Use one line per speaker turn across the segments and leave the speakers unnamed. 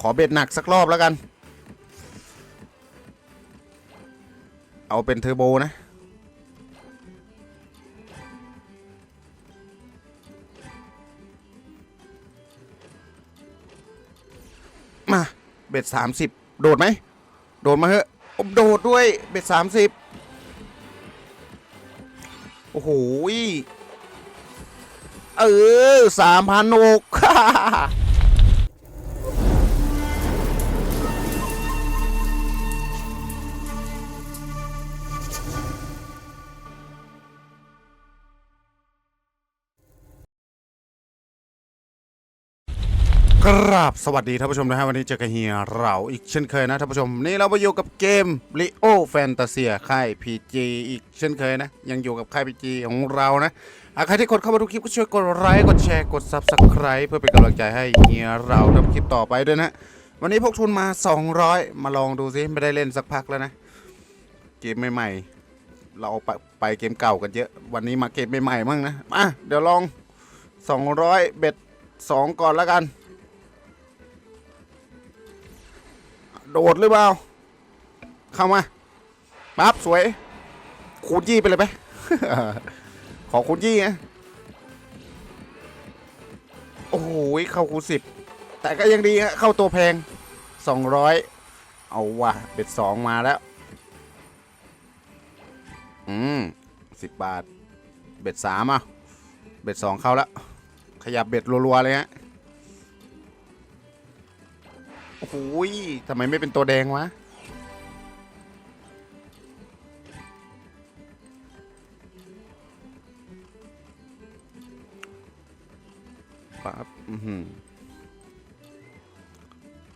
ขอเบ็ดหนักสักรอบแล้วกัน เอาเป็นเทอร์โบนะมาเบ็ดสามสิบโดดไหม โดดมาเถอะโอ้โดดด้วยเบ็ดสามสิบโอ้โหเออสามพันหก กราบสวัสดีท่านผู้ชมนะฮะวันนี้เจอกับเฮียเราอีกเช่นเคยนะท่านผู้ชมนี่เราไปอยู่กับเกม l ิโอแฟนตาเซียค่าย PG อีกเช่นเคยนะ ยังอยู่กับค่าย PG ของเรานะอะใครที่กดเข้ามาดูคลิปก็ช่วยกดไลค์กดแชร์กด Subscribe เพื่อเป็นกำลังใจให้เฮียเราทำคลิปต่อไปด้วยนะวันนี้พกทุนมา 200 มาลองดูซิไม่ได้เล่นสักพักแล้วนะเกมใหม่ๆเราไปไปเกมเก่ากันเยอะ วันนี้มาเกมใหม่ๆมั่งนะมาเดี๋ยวลอง 200 เบ็ด2ก่อนแล้วกัน โดดหรือเปล่า เข้ามาปั๊บสวย คูณยี่ไปเลยไหมขอคูณยี่นะโอ้โหเข้าคูณสิบแต่ก็ยังดีฮะเข้าตัวแพงสองร้อยเอาว่ะเบ็ดสองมาแล้ว อืมสิบบาท เบ็ดสามอะ เบ็ดสองเข้าแล้ว ขยับเบ็ดรัวๆเลยฮะ โอ้โหยทำไมไม่เป็นตัวแดงวะ ปั๊บ อือหือ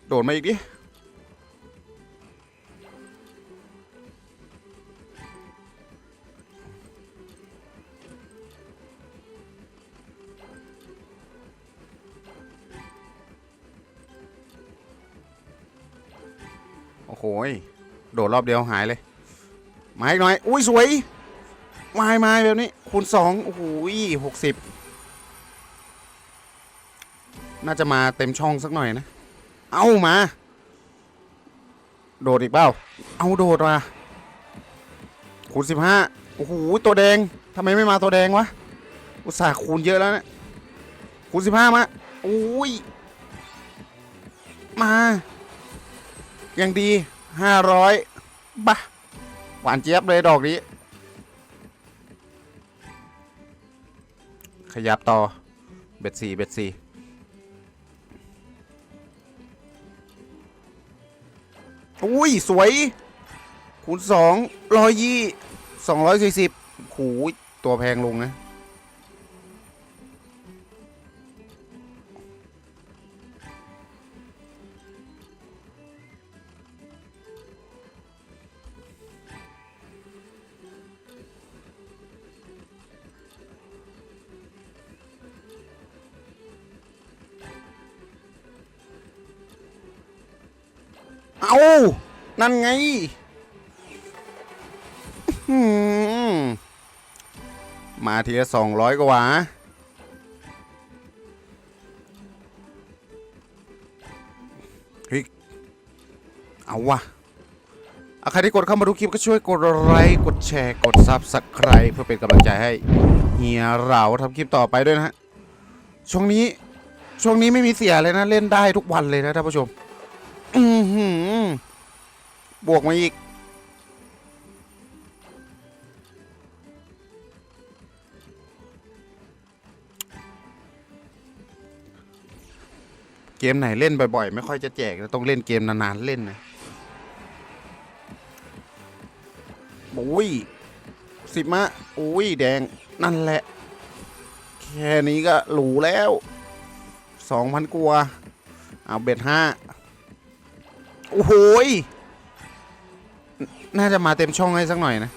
โดดมาอีกดิ อ้โหโดดรอบเดียวหายเลยมาอีกหน่อย อุ้ยสวยมามาแบบนี้ คูณสองโอ้โหหกสิบน่าจะมาเต็มช่องสักหน่อยนะ เอามา โดดอีกเปล่า เอาโดดมาคูณสิบห้าโอ้โหตัวแดงทำไมไม่มาตัวแดงวะ อุตส่าห์คูณเยอะแล้วเนะ คูณสิบห้ามา โอ้ย มา ยังดีห้าร้อยบะหวานเจี๊ยบเลยดอกนี้ ขยับต่อ เบ็ดสี่เบ็ดสี่อุ้ย สวย คูณสองร้อยยี่สองร้อยสี่สิบหูยตัวแพงลงนะ นั่นไงมาทีละสองร้อยกว่า เฮ้ย เอาวะอาใครที่กดเข้ามาดูคลิปก็ช่วยกดไลค์ กดแชร์ กดซับสไคร b e เพื่อเป็นกำลังใจให้เฮียเราทำคลิปต่อไปด้วยนะฮะ ช่วงนี้ ช่วงนี้ไม่มีเสียเลยนะ เล่นได้ทุกวันเลยนะท่านผู้ชม อือหือ บวกมาอีก เกมไหนเล่นบ่อยๆ ไม่ค่อยจะแจกนะต้องเล่นเกมนานๆ เล่นนะโอ้ยสิบมะโอ้ยแดงนั่นแหละ แค่นี้ก็หรูแล้วสองพันกว่าเอาเบ็ดห้าโอ้โหย นน่าจะมาเต็มช่องให้สักหน่อยนะ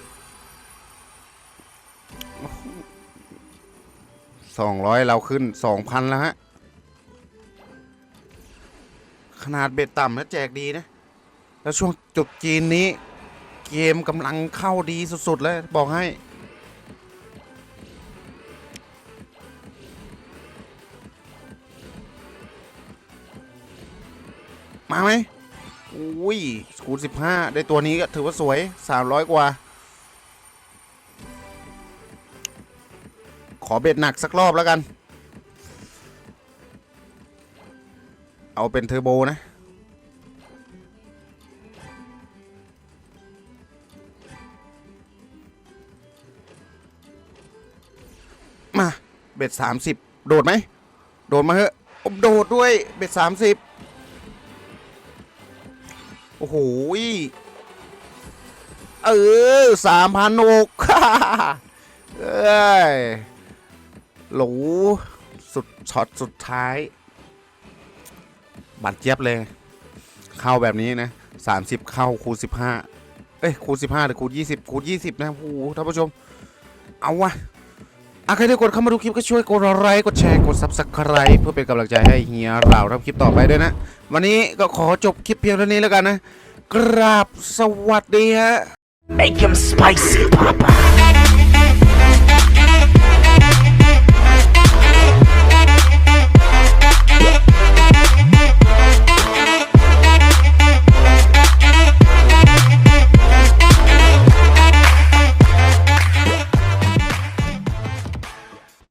สองร้อยเราขึ้นสองพันแล้วฮะ ขนาดเบ็ดต่ำแล้วแจกดีนะ แล้วช่วงจุดจีนนี้ เกมกำลังเข้าดีสุด ๆ เลยบอกให้ มาไหม อุ้ยคูณสิบห้าได้ตัวนี้ก็ถือว่าสวยสามร้อยกว่า ขอเบ็ดหนักสักรอบแล้วกัน เอาเป็นเทอร์โบนะ มา เบ็ดสามสิบโดดไหม โดดมาเถอะผมโดดด้วย เบ็ดสามสิบ โอ้โหเออสามพันหกเอ้ยหลูสุดช็อตสุดท้าย บัตรเจี๊ยบเลย เข้าแบบนี้นะสามสิบเข้าคูณสิบห้าเอ้ยคูณสิบห้าหรือคูณยี่สิบคูณยี่สิบนะโอ้โหท่านผู้ชม เอาวะ อาใครที่กดเข้ามาดูคลิปก็ช่วยกดไลค์กดแชร์กดซับสไคร b e เพื่อเป็นกำลังใจให้เฮียเราทำคลิปต่อไปด้วยนะ วันนี้ก็ขอจบคลิปเพียงเท่านี้แล้วกันนะ กราบสวัสดีฮะ
Make him spicy, Papa.